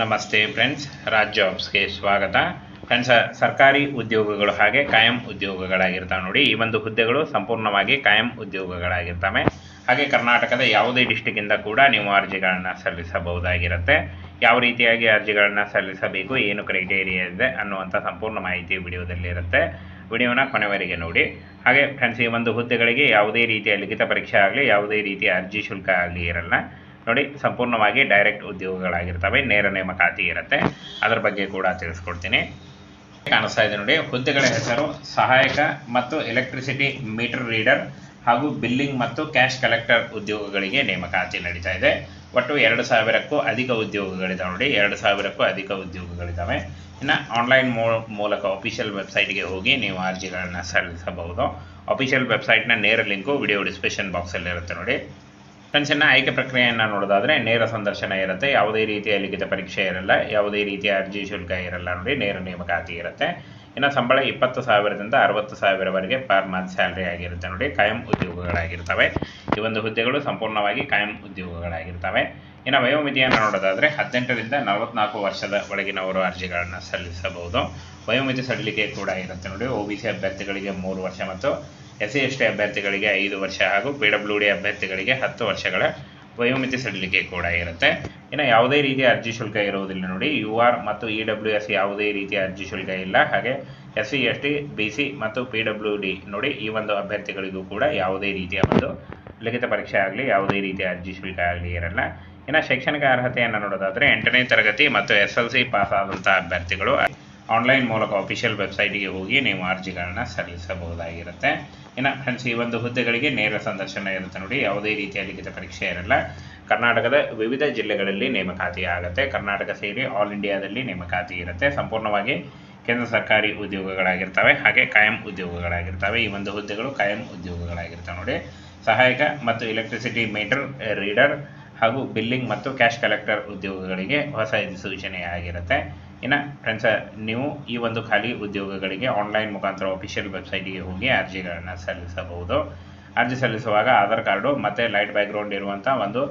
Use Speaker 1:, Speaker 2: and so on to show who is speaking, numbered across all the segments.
Speaker 1: ನಮಸ್ತೆ ಫ್ರೆಂಡ್ಸ್ ರಾಜ್ ಜಾಬ್ಸ್ಗೆ ಸ್ವಾಗತ. ಫ್ರೆಂಡ್ಸ್, ಸರ್ಕಾರಿ ಉದ್ಯೋಗಗಳು ಹಾಗೆ ಕಾಯಂ ಉದ್ಯೋಗಗಳಾಗಿರ್ತವೆ ನೋಡಿ. ಈ ಒಂದು ಹುದ್ದೆಗಳು ಸಂಪೂರ್ಣವಾಗಿ ಕಾಯಂ ಉದ್ಯೋಗಗಳಾಗಿರ್ತವೆ. ಹಾಗೆ ಕರ್ನಾಟಕದ ಯಾವುದೇ ಡಿಸ್ಟಿಕ್ಕಿಂದ ಕೂಡ ನೀವು ಅರ್ಜಿಗಳನ್ನು ಸಲ್ಲಿಸಬಹುದಾಗಿರುತ್ತೆ. ಯಾವ ರೀತಿಯಾಗಿ ಅರ್ಜಿಗಳನ್ನು ಸಲ್ಲಿಸಬೇಕು, ಏನು ಕ್ರೈಟೇರಿಯಾ ಇದೆ ಅನ್ನುವಂಥ ಸಂಪೂರ್ಣ ಮಾಹಿತಿ ವಿಡಿಯೋದಲ್ಲಿ ಇರುತ್ತೆ. ವಿಡಿಯೋನ ಕೊನೆವರೆಗೆ ನೋಡಿ. ಹಾಗೆ ಫ್ರೆಂಡ್ಸ್, ಈ ಒಂದು ಹುದ್ದೆಗಳಿಗೆ ಯಾವುದೇ ರೀತಿಯ ಲಿಖಿತ ಪರೀಕ್ಷೆ ಆಗಲಿ, ಯಾವುದೇ ರೀತಿಯ ಅರ್ಜಿ ಶುಲ್ಕ ಆಗಲಿ ಇರಲ್ಲ. ನೋಡಿ, ಸಂಪೂರ್ಣವಾಗಿ ಡೈರೆಕ್ಟ್ ಉದ್ಯೋಗಗಳಾಗಿರ್ತವೆ, ನೇರ ನೇಮಕಾತಿ ಇರುತ್ತೆ. ಅದರ ಬಗ್ಗೆ ಕೂಡ ತಿಳಿಸ್ಕೊಡ್ತೀನಿ. ಕಾಣಿಸ್ತಾ ಇದೆ ನೋಡಿ, ಹುದ್ದೆಗಳ ಹೆಸರು, ಸಹಾಯಕ ಮತ್ತು ಎಲೆಕ್ಟ್ರಿಸಿಟಿ ಮೀಟರ್ ರೀಡರ್ ಹಾಗೂ ಬಿಲ್ಲಿಂಗ್ ಮತ್ತು ಕ್ಯಾಶ್ ಕಲೆಕ್ಟರ್ ಉದ್ಯೋಗಗಳಿಗೆ ನೇಮಕಾತಿ ನಡೀತಾ ಇದೆ. ಒಟ್ಟು ಎರಡು ಸಾವಿರಕ್ಕೂ ಅಧಿಕ ಉದ್ಯೋಗಗಳಿದಾವೆ ನೋಡಿ, ಎರಡು ಸಾವಿರಕ್ಕೂ ಅಧಿಕ ಉದ್ಯೋಗಗಳಿದ್ದಾವೆ ಇನ್ನು ಆನ್ಲೈನ್ ಮೂಲಕ ಅಫಿಷಿಯಲ್ ವೆಬ್ಸೈಟ್ಗೆ ಹೋಗಿ ನೀವು ಅರ್ಜಿಗಳನ್ನು ಸಲ್ಲಿಸಬಹುದು. ಅಫಿಷಿಯಲ್ ವೆಬ್ಸೈಟ್ನ ನೇರ ಲಿಂಕು ವಿಡಿಯೋ ಡಿಸ್ಕ್ರಿಪ್ಷನ್ ಬಾಕ್ಸಲ್ಲಿರುತ್ತೆ ನೋಡಿ. ಫ್ರೆಂಡ್ಸ್ ಆಯ್ಕೆ ಪ್ರಕ್ರಿಯೆಯನ್ನು ನೋಡೋದಾದ್ರೆ ನೇರ ಸಂದರ್ಶನ ಇರುತ್ತೆ. ಯಾವುದೇ ರೀತಿಯ ಲಿಖಿತ ಪರೀಕ್ಷೆ ಇರಲ್ಲ. ಯಾವುದೇ ರೀತಿಯ ಅರ್ಜಿ ಶುಲ್ಕ ಇರಲ್ಲ ನೋಡಿ ನೇರ ನೇಮಕಾತಿ ಇರುತ್ತೆ. ಇನ್ನು ಸಂಬಳ ಇಪ್ಪತ್ತು ಸಾವಿರದಿಂದ ಅರವತ್ತು ಸಾವಿರವರೆಗೆ ಪರ್ ಮಂತ್ ಸ್ಯಾಲ್ರಿ ಆಗಿರುತ್ತೆ ನೋಡಿ. ಕಾಯಂ ಉದ್ಯೋಗಗಳಾಗಿರ್ತವೆ. ಈ ಒಂದು ಹುದ್ದೆಗಳು ಸಂಪೂರ್ಣವಾಗಿ ಕಾಯಂ ಉದ್ಯೋಗಗಳಾಗಿರ್ತವೆ. ಇನ್ನು ವಯೋಮಿತಿಯನ್ನು ನೋಡೋದಾದರೆ ಹದಿನೆಂಟರಿಂದ ನಲವತ್ನಾಲ್ಕು ವರ್ಷದ ಒಳಗಿನವರು ಅರ್ಜಿಗಳನ್ನು ಸಲ್ಲಿಸಬಹುದು. ವಯೋಮಿತಿ ಸಡಿಲಿಕೆ ಕೂಡ ಇರುತ್ತೆ ನೋಡಿ. ಒ ಬಿ ಸಿ ಅಭ್ಯರ್ಥಿಗಳಿಗೆ ಮೂರು ವರ್ಷ ಮತ್ತು ಎಸ್ ಸಿ ಎಸ್ ಟಿ ಅಭ್ಯರ್ಥಿಗಳಿಗೆ ಐದು ವರ್ಷ ಹಾಗೂ ಪಿ ಡಬ್ಲ್ಯೂ ಡಿ ಅಭ್ಯರ್ಥಿಗಳಿಗೆ ಹತ್ತು ವರ್ಷಗಳ ವಯೋಮಿತಿ ಸಡಿಲಿಕೆ ಕೂಡ ಇರುತ್ತೆ. ಇನ್ನು ಯಾವುದೇ ರೀತಿಯ ಅರ್ಜಿ ಶುಲ್ಕ ಇರುವುದಿಲ್ಲ ನೋಡಿ, ಯು ಆರ್ ಮತ್ತು ಇ ಡಬ್ಲ್ಯೂ ಎಸ್ ಯಾವುದೇ ರೀತಿಯ ಅರ್ಜಿ ಶುಲ್ಕ ಇಲ್ಲ. ಹಾಗೆ S C S T, B C ಮತ್ತು ಪಿ ಡಬ್ಲ್ಯೂ ಡಿ ನೋಡಿ, ಈ ಒಂದು ಅಭ್ಯರ್ಥಿಗಳಿಗೂ ಕೂಡ ಯಾವುದೇ ರೀತಿಯ ಒಂದು ಲಿಖಿತ ಪರೀಕ್ಷೆ ಆಗಲಿ, ಯಾವುದೇ ರೀತಿಯ ಅರ್ಜಿ ಶುಲ್ಕ ಆಗಲಿ ಇರಲ್ಲ. ಇನ್ನು ಶೈಕ್ಷಣಿಕ ಅರ್ಹತೆಯನ್ನು ನೋಡೋದಾದರೆ ಎಂಟನೇ ತರಗತಿ ಮತ್ತು ಎಸ್ ಎಲ್ ಸಿ ಪಾಸ್ ಆದಂಥ ಅಭ್ಯರ್ಥಿಗಳು ಆನ್ಲೈನ್ ಮೂಲಕ ಅಫಿಷಿಯಲ್ ವೆಬ್ಸೈಟಿಗೆ ಹೋಗಿ ನೀವು ಅರ್ಜಿಗಳನ್ನ ಸಲ್ಲಿಸಬಹುದಾಗಿರುತ್ತೆ. ಇನ್ನು ಫ್ರೆಂಡ್ಸ್ ಈ ಒಂದು ಹುದ್ದೆಗಳಿಗೆ ನೇರ ಸಂದರ್ಶನ ಇರುತ್ತೆ ನೋಡಿ, ಯಾವುದೇ ರೀತಿಯ ಲಿಖಿತ ಪರೀಕ್ಷೆ ಇರಲ್ಲ. ಕರ್ನಾಟಕದ ವಿವಿಧ ಜಿಲ್ಲೆಗಳಲ್ಲಿ ನೇಮಕಾತಿ ಆಗುತ್ತೆ. ಕರ್ನಾಟಕ ಸೇರಿ ಆಲ್ ಇಂಡಿಯಾದಲ್ಲಿ ನೇಮಕಾತಿ ಇರುತ್ತೆ. ಸಂಪೂರ್ಣವಾಗಿ ಕೇಂದ್ರ ಸರ್ಕಾರಿ ಉದ್ಯೋಗಗಳಾಗಿರ್ತವೆ, ಹಾಗೆ ಕಾಯಂ ಉದ್ಯೋಗಗಳಾಗಿರ್ತವೆ. ಈ ಒಂದು ಹುದ್ದೆಗಳು ಕಾಯಂ ಉದ್ಯೋಗಗಳಾಗಿರ್ತವೆ ನೋಡಿ. ಸಹಾಯಕ ಮತ್ತು ಎಲೆಕ್ಟ್ರಿಸಿಟಿ ಮೀಟರ್ ರೀಡರ್ ಹಾಗೂ ಬಿಲ್ಲಿಂಗ್ ಮತ್ತು ಕ್ಯಾಶ್ ಕಲೆಕ್ಟರ್ ಉದ್ಯೋಗಗಳಿಗೆ ಹೊಸ ಸೂಚನೆ ಆಗಿರುತ್ತೆ ಇನ್ನು ಫ್ರೆಂಡ್ಸ್ ನೀವು ಈ ಒಂದು ಖಾಲಿ ಉದ್ಯೋಗಗಳಿಗೆ ಆನ್ಲೈನ್ ಮುಖಾಂತರ ಅಫಿಷಿಯಲ್ ವೆಬ್ಸೈಟಿಗೆ ಹೋಗಿ ಅರ್ಜಿಗಳನ್ನು ಸಲ್ಲಿಸಬಹುದು. ಅರ್ಜಿ ಸಲ್ಲಿಸುವಾಗ ಆಧಾರ್ ಕಾರ್ಡು ಮತ್ತು ಲೈಟ್ ಬ್ಯಾಕ್ಗ್ರೌಂಡ್ ಇರುವಂಥ ಒಂದು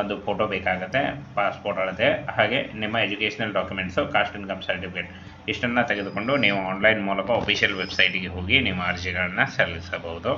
Speaker 1: ಒಂದು ಫೋಟೋ ಬೇಕಾಗುತ್ತೆ ಪಾಸ್ಪೋರ್ಟ್ ಅಳತೆ, ಹಾಗೆ ನಿಮ್ಮ educational documents caste income certificate ಇಷ್ಟನ್ನು ತೆಗೆದುಕೊಂಡು ನೀವು ಆನ್ಲೈನ್ ಮೂಲಕ ಅಫಿಷಿಯಲ್ ವೆಬ್ಸೈಟಿಗೆ ಹೋಗಿ ನಿಮ್ಮ ಅರ್ಜಿಗಳನ್ನು ಸಲ್ಲಿಸಬಹುದು.